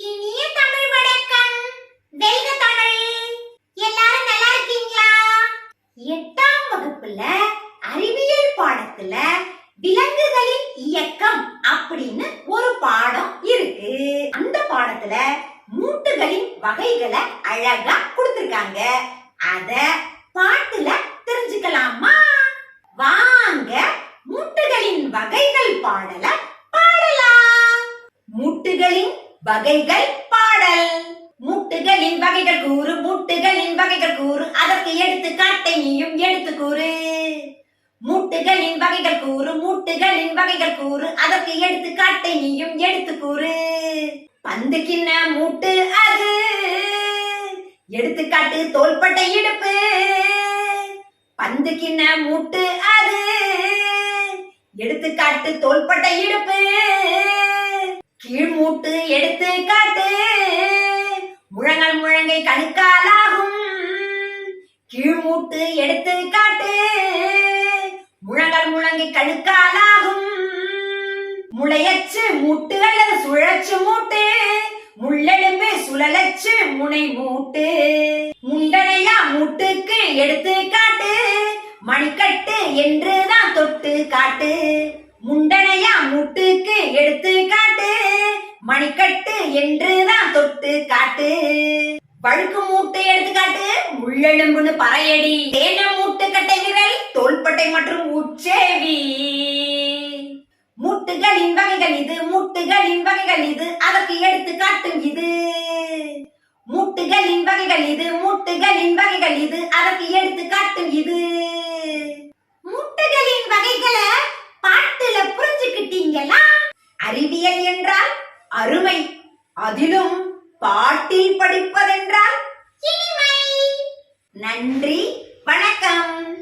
இனிய தமிழ் வணக்கம். வெல்க தமிழ். எல்லாரும் நல்லா இருக்கீங்களா? எட்டாம் வகுப்புல அறிவியல் பாடத்துல விலங்குகளின் இயக்கம் அப்படின்னு ஒரு பாடம் இருக்கு. அந்த பாடத்துல மூட்டுகளின் வகைகளை அழகா கொடுத்திருக்காங்க. அத பாட்டுல தெரிஞ்சுக்கலாமா? வாங்க மூட்டுகளின் வகைகள் பாடல பாடலாம். மூட்டுகளின் வகைகள் பாடல். மூட்டுகளின் வகைகள் கூறு மூட்டுகளின் வகைகள் கூறு. அதற்கு எடுத்துக்காட்டை நீயும் எடுத்து கூறு. மூட்டுகளின் வகைகள் கூறு மூட்டுகளின் வகைகள் கூறு. அதற்கு எடுத்துக்காட்டை நீயும் எடுத்து கூறு. பந்து கிண்ண மூட்டு அது. எடுத்துக்காட்டு தோள்பட்டை இடுப்பு. பந்து கிண்ண மூட்டு அது. எடுத்துக்காட்டு தோள்பட்டை இடுப்பு. கீழ்மூட்டு எடுத்து காட்டு. முழங்கள் முழங்கை கணுக்காலாகும். கீழ்மூட்டு எடுத்து காட்டு. முழங்கள் முழங்கை கணுக்காலாகும். முளையச்சு மூட்டு அல்லது சுழச்சு மூட்டு. முள்ளெலும்பு சுழலச்சு முனை மூட்டு. முண்டனையா மூட்டுக்கு எடுத்து காட்டு. மணிக்கட்டு என்றுதான் தொட்டு காட்டு. முண்டனையா மூட்டுக்கு எடுத்து காட்டு மணிக்கட்டு என்றுதான் தொட்டு காட்டு. வழுக்கு மூட்டு எடுத்துக்காட்டு முள்ளெலும்புன்னு பறையடி. தேன மூட்டு கட்டை விரல் தோள்பட்டை மற்றும் உச்சேவி. மூட்டுகளின் வகைகள் இது மூட்டுகளின் வகைகள் இது அதற்கு எடுத்து காட்டும் இது. மூட்டுகளின் வகைகள் இது மூட்டுகளின் வகைகள் இது அதற்கு எடுத்து காட்டும் இது. மூட்டுகளின் வகைகளை பாட்டுல புரிஞ்சுக்கிட்டீங்களா? அறிவியல் என்றால் அருமை. அதிலும் பாட்டில் படிப்பதென்றால் நன்றி வணக்கம்.